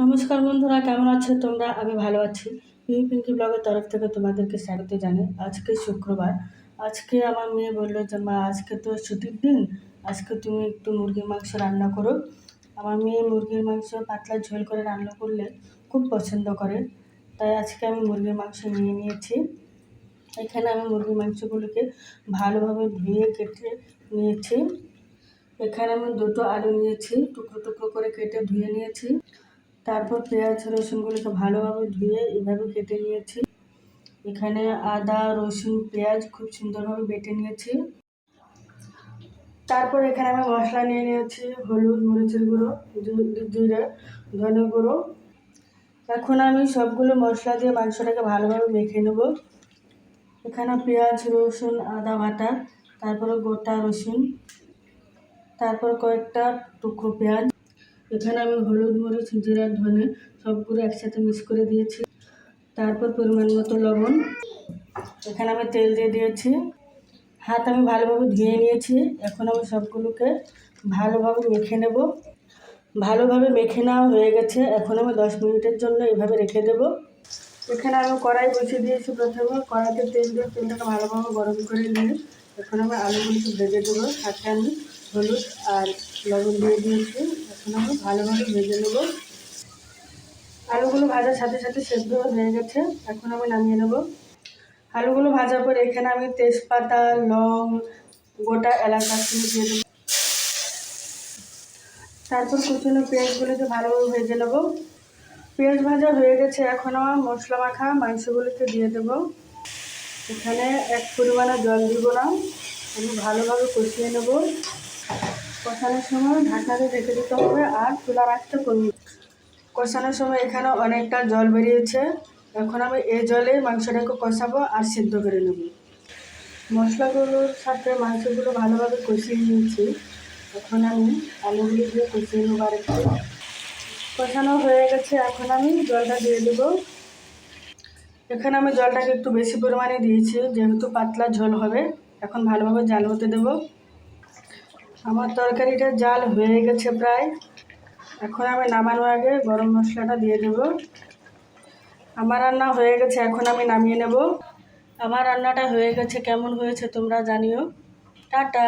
নমস্কার বন্ধুরা, কেমন আছো তোমরা? আমি ভালো আছি। পিউ পিঙ্কি ব্লগের তরফ থেকে তোমাদেরকে স্বাগত জানাই। আজকে শুক্রবার। আজকে আমার মেয়ে বলল যে, মা, আজকে তো ছুটির দিন। আজকে তুমি একটু মুরগির মাংস রান্না করো। আমার মেয়ে মুরগির মাংস পাতলা ঝোল করে রান্না করলে খুব পছন্দ করে। তাই আজকে আমি মুরগির মাংস নিয়ে নিয়েছি। এখানে আমি মুরগির মাংসগুলোকে ভালোভাবে ধুয়ে কেটে নিয়েছি। এখানে আমি দুটো আলু নিয়েছি। টুকরো টুকরো করে কেটে ধুয়ে নিয়েছি। তারপর পেঁয়াজ, রসুনগুলোকে ভালোভাবে ধুয়ে এভাবে কেটে নিয়েছি। এখানে আদা, রসুন, পেঁয়াজ খুব সুন্দরভাবে বেটে নিয়েছি। তারপর এখানে আমি মশলা নিয়ে নিয়েছি, হলুদ, মরিচের গুঁড়ো জিরে, ধনে গুঁড়ো। এখন আমি সবগুলো মশলা দিয়ে মাংসটাকে ভালোভাবে মেখে নেব। এখানে পেঁয়াজ, রসুন, আদা বাটা, তারপরে গোটা রসুন, তারপর কয়েকটা টুকরো পেঁয়াজ। এখানে আমি হলুদ, মরিচ, জিরা, ধনে সবগুলো একসাথে মিক্স করে দিয়েছি। তারপর পরিমাণ মতো লবণ। এখানে আমি তেল দিয়ে দিয়েছি। হাত আমি ভালোভাবে ধুয়ে নিয়েছি। এখন আমি সবগুলোকে ভালোভাবে মেখে নেব। ভালোভাবে মেখে নেওয়া হয়ে গেছে। এখন আমি দশ মিনিটের জন্য এভাবে রেখে দেব। এখানে আমি কড়াই বসিয়ে দিয়েছি প্রথমে। কড়াইতে তেল দিয়ে তেলটাকে ভালোভাবে গরম করে নিয়ে এখন আমি আলুগুলোকে ভেজে দেবো। সাথে আমি হলুদ আর লবণ দিয়ে দিয়েছি। এখন আমি ভালোভাবে ভেজে নেব। আলুগুলো ভাজার সাথে সাথে সেদ্ধ হয়ে গেছে, এখন আমি নামিয়ে নেব। আলুগুলো ভাজার পর এখানে আমি তেজপাতা, লং, গোটা দারচিনি দিয়ে দেবো। তারপর কুচনো পেঁয়াজগুলোকে ভালোভাবে ভেজে নেব। পেঁয়াজ ভাজা হয়ে গেছে, এখন আমার মশলা মাখা মাংসগুলোকে দিয়ে দেবো। এখানে এক পরিমাণে জল দিব না, আমি ভালোভাবে কষিয়ে নেব। কষানোর সময় ঢাকনাতে রেখে দিতে হবে আর চুলা রাখতে কমিয়ে কষানোর সময় এখানে অনেকটা জল বেরিয়েছে। এখন আমি এই জলে মাংসটাকে কষাবো আর সিদ্ধ করে নেব। মশলাগুলোর সাথে মাংসগুলো ভালোভাবে কষিয়ে নিয়েছি। এখন আমি আলুগুলো দিয়ে কষিয়ে নেব আর একটু কষানো হয়ে গেছে। এখন আমি জলটা দিয়ে দেবো। এখানে আমি জলটাকে একটু বেশি পরিমাণে দিয়েছি, যেহেতু পাতলা ঝোল হবে। এখন ভালোভাবে জাল হতে দেবো। আমার তরকারিটা জাল হয়ে গেছে প্রায়। এখন আমি নামানোর আগে গরম মশলাটা দিয়ে দেব। আমার রান্না হয়ে গেছে, এখন আমি নামিয়ে নেব। আমার রান্নাটা হয়ে গেছে, কেমন হয়েছে তোমরা জানিও। টাটা!